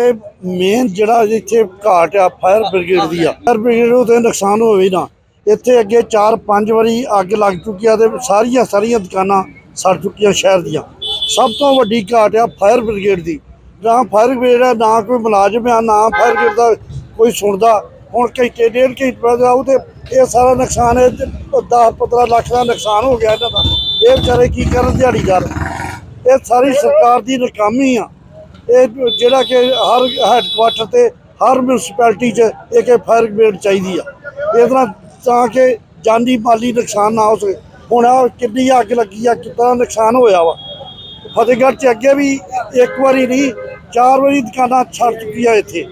ਇਹ ਮੇਨ ਜਿਹੜਾ ਇੱਥੇ ਘਾਟ ਆ ਫਾਇਰ ਬ੍ਰਿਗੇਡ ਦੀ ਆ। ਫਾਇਰ ਬ੍ਰਿਗੇਡ ਨੂੰ ਤੇ ਨੁਕਸਾਨ ਹੋਵੇ ਨਾ। ਇੱਥੇ ਅੱਗੇ 4-5 ਵਾਰੀ ਅੱਗ ਲੱਗ ਚੁੱਕੀ ਆ ਤੇ ਸਾਰੀਆਂ ਸਾਰੀਆਂ ਦੁਕਾਨਾਂ ਸੜ ਚੁੱਕੀਆਂ ਸ਼ਹਿਰ ਦੀਆਂ। ਸਭ ਤੋਂ ਵੱਡੀ ਘਾਟ ਆ ਫਾਇਰ ਬ੍ਰਿਗੇਡ ਦੀ। ਨਾ ਫਾਇਰ ਬ੍ਰਿਗੇਡ ਆ, ਨਾ ਕੋਈ ਮੁਲਾਜ਼ਮ ਆ, ਨਾ ਫਾਇਰ ਬ੍ਰਿਗੇਡ ਦਾ ਕੋਈ ਸੁਣਦਾ। ਹੁਣ ਘੰਟੇ ਡੇਢ ਘੰਟੇ ਬਾਅਦ ਆਉ ਤੇ ਇਹ ਸਾਰਾ ਨੁਕਸਾਨ ਹੈ 10-15 ਲੱਖ ਦਾ ਨੁਕਸਾਨ ਹੋ ਗਿਆ ਇਹਨਾਂ ਦਾ। ਇਹ ਵਿਚਾਰੇ ਕੀ ਕਰਨ ਦਿਹਾੜੀਦਾਰ? ਇਹ ਸਾਰੀ ਸਰਕਾਰ ਦੀ ਨਾਕਾਮੀ ਆ। ਇਹ ਜਿਹੜਾ ਕਿ ਹਰ ਹੈੱਡਕੁਆਟਰ ਤੇ ਹਰ ਮਿਊਨਿਸਪੈਲਿਟੀ 'ਚ ਇੱਕ ਫਾਇਰ ਬ੍ਰਿਗੇਡ ਚਾਹੀਦੀ ਆ। ਇਸ ਤਰ੍ਹਾਂ ਤਾਂ ਕਿ ਜਾਨੀ ਮਾਲੀ ਨੁਕਸਾਨ ਨਾ ਹੋ ਸਕੇ। ਹੁਣ ਆਹ ਕਿੰਨੀ ਅੱਗ ਲੱਗੀ ਆ, ਕਿੰਨਾ ਨੁਕਸਾਨ ਹੋਇਆ ਵਾ। ਫਤਿਹਗੜ੍ਹ 'ਚ ਅੱਗੇ ਵੀ ਇੱਕ ਵਾਰੀ ਨਹੀਂ, ਚਾਰ ਵਾਰੀ ਦੁਕਾਨਾਂ ਛੱਡ ਚੁੱਕੀਆਂ ਇੱਥੇ।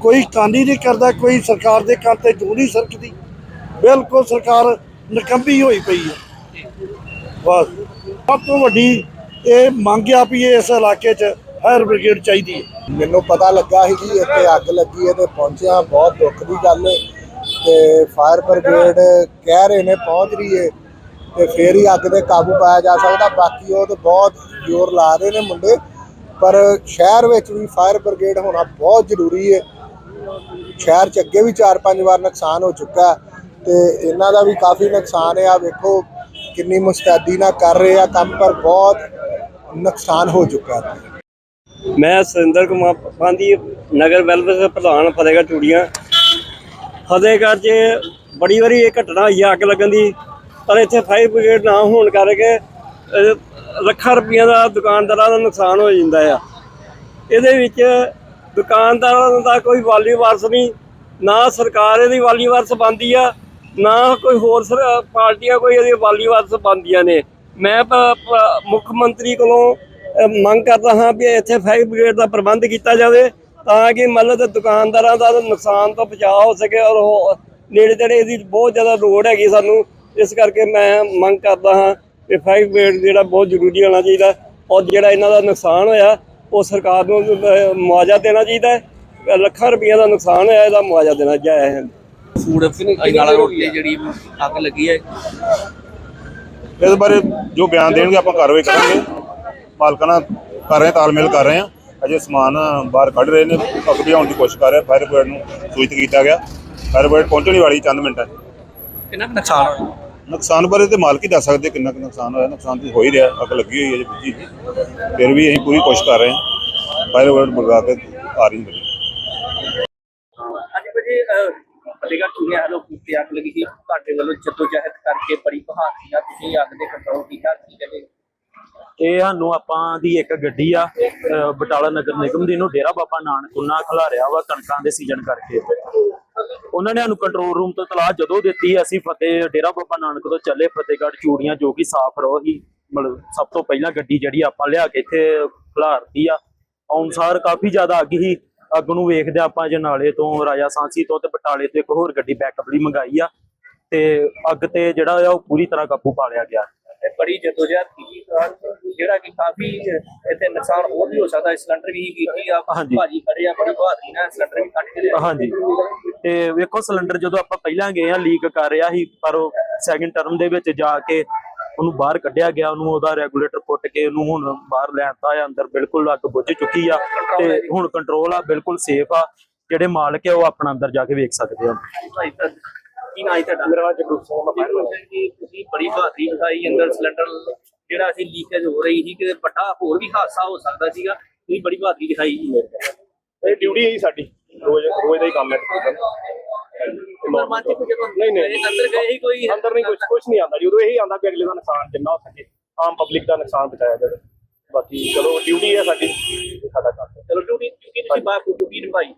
ਕੋਈ ਕਾਨੀ ਨਹੀਂ ਕਰਦਾ, ਕੋਈ ਸਰਕਾਰ ਦੇ ਕੰਨ ਤੇ ਜੂ ਨਹੀਂ ਸਰਕਦੀ। ਬਿਲਕੁਲ ਸਰਕਾਰ ਨਕੰਬੀ ਹੋਈ ਪਈ ਹੈ ਬਸ। ਸਭ ਤੋਂ ਵੱਡੀ ਇਹ ਮੰਗ ਆ ਵੀ ਇਸ ਇਲਾਕੇ 'ਚ ਫਾਇਰ ਬ੍ਰਿਗੇਡ ਚਾਹੀਦੀ ਹੈ। ਮੈਨੂੰ ਪਤਾ ਲੱਗਾ ਸੀ ਕਿ ਇੱਥੇ ਅੱਗ ਲੱਗੀ ਹੈ ਤੇ ਪਹੁੰਚਿਆ ਬਹੁਤ ਦੁੱਖ ਦੀ ਗੱਲ ਹੈ ਤੇ ਫਾਇਰ ਬ੍ਰਿਗੇਡ ਕਹਿ ਰਹੇ ਨੇ ਪਹੁੰਚ ਰਹੀ ਹੈ ਤੇ ਫੇਰ ਹੀ ਅੱਗ ਤੇ ਕਾਬੂ ਪਾਇਆ ਜਾ ਸਕਦਾ। ਬਾਕੀ ਉਹ ਤੇ ਬਹੁਤ ਜ਼ੋਰ ਲਾ ਰਹੇ ਨੇ ਮੁੰਡੇ, ਪਰ ਸ਼ਹਿਰ ਵਿੱਚ ਵੀ ਫਾਇਰ ਬ੍ਰਿਗੇਡ ਹੋਣਾ ਬਹੁਤ ਜ਼ਰੂਰੀ ਹੈ। ਸ਼ਹਿਰ 'ਚ ਅੱਗੇ ਵੀ 4-5 ਵਾਰ ਨੁਕਸਾਨ ਹੋ ਚੁੱਕਾ ਹੈ ਤੇ ਇਹਨਾਂ ਦਾ ਵੀ ਕਾਫੀ ਨੁਕਸਾਨ ਹੈ। ਆ ਵੇਖੋ ਕਿੰਨੀ ਮੁਸਤੈਦੀ ਨਾਲ ਕਰ ਰਹੇ ਆ ਕੰਮ, ਪਰ ਬਹੁਤ ਨੁਕਸਾਨ ਹੋ ਚੁੱਕਾ ਹੈ। ਮੈਂ ਸੁਰਿੰਦਰ ਕੁਮਾਰ ਪਾਂਦੀ ਨਗਰ ਵੈਲਫੇਅਰ ਪ੍ਰਧਾਨ, ਫਤਿਹਗੜ੍ਹ ਚੂੜੀਆਂ। ਫਤਿਹਗੜ੍ਹ 'ਚ ਬੜੀ ਵਾਰੀ ਇਹ ਘਟਨਾ ਹੋਈ ਆ, ਅੱਗ ਲੱਗਣ ਦੀ। ਪਰ ਇੱਥੇ ਫਾਇਰ ਬ੍ਰਿਗੇਡ ਨਾ ਹੋਣ ਕਰਕੇ ਲੱਖਾਂ ਰੁਪਈਆ ਦਾ ਦੁਕਾਨਦਾਰਾਂ ਦਾ ਨੁਕਸਾਨ ਹੋ ਜਾਂਦਾ ਆ। ਇਹਦੇ ਵਿੱਚ ਦੁਕਾਨਦਾਰਾਂ ਦਾ ਕੋਈ ਵਾਲੀ ਵਾਰਸ ਨਹੀਂ, ਨਾ ਸਰਕਾਰ ਇਹਦੀ ਵਾਲੀ ਵਾਰਸ ਬੰਦੀ ਆ, ਨਾ ਕੋਈ ਹੋਰ ਸਰ- ਪਾਰਟੀਆਂ ਕੋਈ ਇਹਦੀ ਵਾਲੀ ਵਾਰਸ ਬੰਦੀਆਂ ਨੇ। ਮੈਂ ਮੁੱਖ ਮੰਤਰੀ ਕੋਲੋਂ ਮੰਗ ਕਰਦਾ ਹਾਂ ਵੀ ਇੱਥੇ ਫਾਇਰ ਬ੍ਰਿਗੇਡ ਦਾ ਪ੍ਰਬੰਧ ਕੀਤਾ ਜਾਵੇ ਤਾਂ ਕਿ ਮਤਲਬ ਦੁਕਾਨਦਾਰਾਂ ਦਾ ਨੁਕਸਾਨ ਤੋਂ ਬਚਾਅ ਹੋ ਸਕੇ ਔਰ ਉਹ ਨੇੜੇ ਤੇੜੇ ਇਹਦੀ ਬਹੁਤ ਜ਼ਿਆਦਾ ਲੋੜ ਹੈਗੀ ਸਾਨੂੰ ਇਸ ਕਰਕੇ ਮੈਂ ਮੰਗ ਕਰਦਾ ਹਾਂ ਕਿ ਫਾਇਰ ਬ੍ਰਿਗੇਡ ਜਿਹੜਾ ਬਹੁਤ ਜ਼ਰੂਰੀ ਹੋਣਾ ਚਾਹੀਦਾ ਔਰ ਜਿਹੜਾ ਇਹਨਾਂ ਦਾ ਨੁਕਸਾਨ ਹੋਇਆ ਉਹ ਸਰਕਾਰ ਨੂੰ ਮੁਆਵਜ਼ਾ ਦੇਣਾ ਚਾਹੀਦਾ ਹੈ ਲੱਖਾਂ ਰੁਪਈਆ ਦਾ ਨੁਕਸਾਨ ਹੋਇਆ ਇਹਦਾ ਮੁਆਵਜ਼ਾ ਦੇਣਾ ਚਾਹੀਦਾ ਹੈ। ਫੂਡ ਅਜਨਾਲਾ ਰੋਡ ਤੇ ਜਿਹੜੀ ਅੱਗ ਲੱਗੀ ਹੈ? ਇਸ ਬਾਰੇ ਜੋ ਬਿਆਨ ਦੇਣਗੇ ਆਪਾਂ ਕਾਰਵਾਈ ਕਰਾਂਗੇ। ਮਾਲਕਾਂ ਨਾਲ ਕਰ ਰਹੇ ਹਾਂ, ਤਾਲਮੇਲ ਕਰ ਰਹੇ ਹਾਂ। ਅਜੇ ਸਮਾਨ ਬਾਹਰ ਕੱਢ ਰਹੇ ਨੇ ਅੱਗ ਬੁਝਾਉਣ ਦੀ ਕੋਸ਼ਿਸ਼ ਕਰ ਰਹੇ ਫਾਇਰ ਬ੍ਰਿਗੇਡ ਨੂੰ ਸੂਚਿਤ ਕੀਤਾ ਗਿਆ। ਫਾਇਰ ਬ੍ਰਿਗੇਡ ਪਹੁੰਚਣ ਹੀ ਵਾਲੀ ਚੰਦ ਮਿੰਟਾਂ 'ਚ ਕਿੰਨਾ ਕੁ ਨੁਕਸਾਨ ਹੋਇਆ? ਨੁਕਸਾਨ ਬਾਰੇ ਤੇ ਮਾਲਕ ਹੀ ਦੱਸ ਸਕਦੇ ਕਿੰਨਾ ਕੁ ਨੁਕਸਾਨ ਹੋਇਆ। ਨੁਕਸਾਨ ਤੇ ਹੋ ਹੀ ਰਿਹਾ ਅੱਗ ਲੱਗੀ ਹੋਈ ਹੈ ਜੀ ਬੁਝੀ। ਫਿਰ ਵੀ ਅਸੀਂ ਪੂਰੀ ਕੋਸ਼ਿਸ਼ ਕਰ ਰਹੇ ਹਾਂ। ਫਾਇਰ ਬ੍ਰਿਗੇਡ ਮੰਗਾ ਕੇ ਆ ਰਹੀ ਹੈ ਅੱਜ ਵਜੇ ਫਤਿਹਗੜ੍ਹ ਹਲੋ ਕੁੱਤੇ ਅੱਗ ਲੱਗੀ ਸੀ। ਤੁਹਾਡੇ ਵੱਲੋਂ ਜੱਦੋ ਜਹਿਦ ਕਰਕੇ ਬੜੀ ਬਹਾਦਰੀ ਨਾਲ ਤੁਸੀਂ ਅੱਗ ਦੇ ਕੰਟਰੋਲ ਕੀਤਾ। ਕੀ ਕਹਿੰਦੇ? ਇਹ ਸਾਨੂੰ ਆਪਾਂ ਦੀ ਇੱਕ ਗੱਡੀ ਆ ਬਟਾਲਾ ਨਗਰ ਨਿਗਮ ਦੀ ਨੂੰ ਡੇਰਾ ਬਾਬਾ ਨਾਨਕ ਉਹਨਾਂ ਖਿਲਾਰਿਆ ਵਾ ਕਣਕਾਂ ਦੇ ਸੀਜ਼ਨ ਕਰਕੇ। ਉਹਨਾਂ ਨੇ ਸਾਨੂੰ ਕੰਟਰੋਲ ਰੂਮ ਤੋਂ ਤਲਾਹ ਜਦੋਂ ਦਿੱਤੀ, ਅਸੀਂ ਫਤਿਹ, ਡੇਰਾ ਬਾਬਾ ਨਾਨਕ ਤੋਂ ਚੱਲੇ ਫਤਿਹਗੜ੍ਹ ਚੂੜੀਆਂ, ਜੋ ਕਿ ਸਾਫ਼ ਰੋ ਹੀ ਮਤਲਬ ਸਭ ਤੋਂ ਪਹਿਲਾਂ ਗੱਡੀ ਜਿਹੜੀ ਆਪਾਂ ਲਿਆ ਕੇ ਇੱਥੇ ਖਿਲਾਰਤੀ ਆ। ਅਨੁਸਾਰ ਕਾਫੀ ਜ਼ਿਆਦਾ ਅੱਗ ਹੀ ਅੱਗ ਨੂੰ ਵੇਖਦੇ ਆਪਾਂ ਜਨਾਲੇ ਤੋਂ, ਰਾਜਾ ਸਾਂਸੀ ਤੋਂ ਤੇ ਬਟਾਲੇ ਤੋਂ ਇੱਕ ਹੋਰ ਗੱਡੀ ਬੈਕਅਪ ਲਈ ਮੰਗਾਈ ਆ। ਤੇ ਅੱਗ ਤੇ ਜਿਹੜਾ ਆ ਉਹ ਪੂਰੀ ਤਰ੍ਹਾਂ ਕਾਬੂ ਪਾ ਲਿਆ ਗਿਆ। ਬੜੀ ਜੱਦੋ ਜਹਿਦ ਕੀਤੀ ਜਿਹੜਾ ਕਿ ਕਾਫੀ ਇੱਥੇ ਨੁਕਸਾਨ ਹੋਰ ਵੀ ਹੋ ਸਕਦਾ ਸਿਲੰਡਰ ਵੀ ਕੀਤੀ ਆ। ਹਾਂਜੀ। ਭਾਜੀ ਖੜੇ ਆ ਬੜੀ ਬਹਾਦਰੀ ਨਾਲ ਸਿਲੰਡਰ ਵੀ ਕੱਢ ਕੇ ਲਿਆ ਹਾਂਜੀ। ਤੇ ਵੇਖੋ ਸਿਲੰਡਰ ਜਦੋਂ ਆਪਾਂ ਪਹਿਲਾਂ ਗਏ ਆ ਲੀਕ ਕਰ ਰਿਹਾ ਸੀ ਪਰ ਉਹ ਸੈਕਿੰਡ ਟਰਮ ਦੇ ਵਿੱਚ ਜਾ ਕੇ ਉਹਨੂੰ ਬਾਹਰ ਕੱਢਿਆ ਗਿਆ ਉਹਨੂੰ ਉਹਦਾ ਰੈਗੂਲੇਟਰ ਪੁੱਟ ਕੇ ਉਹਨੂੰ ਹੁਣ ਬਾਹਰ ਲੈਣਤਾ ਆ ਅੰਦਰ ਬਿਲਕੁਲ ਅੱਗ ਬੁੱਝ ਚੁੱਕੀ ਆ। ਤੇ ਹੁਣ ਕੰਟਰੋਲ ਆ ਬਿਲਕੁਲ ਸੇਫ ਆ। ਜਿਹੜੇ ਮਾਲਕ ਆ ਉਹ ਆਪਣਾ ਅੰਦਰ ਜਾ ਕੇ ਵੇਖ ਸਕਦੇ ਆ। ਭਾਈ ਸਾਹਿਬ, ਕੀ ਨਾਂ ਹੈ ਤੁਹਾਡਾ? ਮੇਰਾ ਨਾਮ ਜਗਰੂਪ ਸਿੰਘ ਹੈ ਜੀ ਤੁਸੀਂ ਬੜੀ ਬਹਾਦਰੀ ਦਿਖਾਈ ਅੰਦਰ ਸਿਲੰਡਰ ਜਿਹੜਾ ਅਸੀਂ ਲੀਕੇਜ ਹੋ ਰਹੀ ਸੀ ਕਿ ਵੱਡਾ ਹੋਰ ਵੀ ਹਾਦਸਾ ਹੋ ਸਕਦਾ ਸੀਗਾ। ਤੁਸੀਂ ਬੜੀ ਬਹਾਦਰੀ ਦਿਖਾਈ ਜੀ। ਇਹ ਡਿਊਟੀ ਹੈ ਸਾਡੀ ਰੋਜ਼ ਰੋਜ਼ ਦਾ ਹੀ ਕੰਮ ਹੈ ਕੁਝ ਨਹੀਂ ਨਹੀਂ। ਅੰਦਰ ਗਏ ਹੀ ਕੋਈ? ਅੰਦਰ ਨਹੀਂ ਕੁਝ ਕੁਝ ਨਹੀਂ ਆਉਂਦਾ ਜੀ। ਉਦੋਂ ਇਹੀ ਆਉਂਦਾ ਕਿ ਅਗਲੇ ਦਾ ਨੁਕਸਾਨ ਜਿੰਨਾ ਹੋ ਸਕੇ ਆਮ ਪਬਲਿਕ ਦਾ ਨੁਕਸਾਨ ਬਚਾਇਆ ਜਾਵੇ। ਬਾਕੀ ਚਲੋ ਡਿਊਟੀ ਹੈ ਸਾਡੀ ਸਾਡਾ ਕੰਮ ਚਲੋ ਡਿਊਟੀ ਡਿਊਟੀ ਤੁਸੀਂ ਬਾਹਰ ਡਿਊਟੀ ਨਿਭਾਈ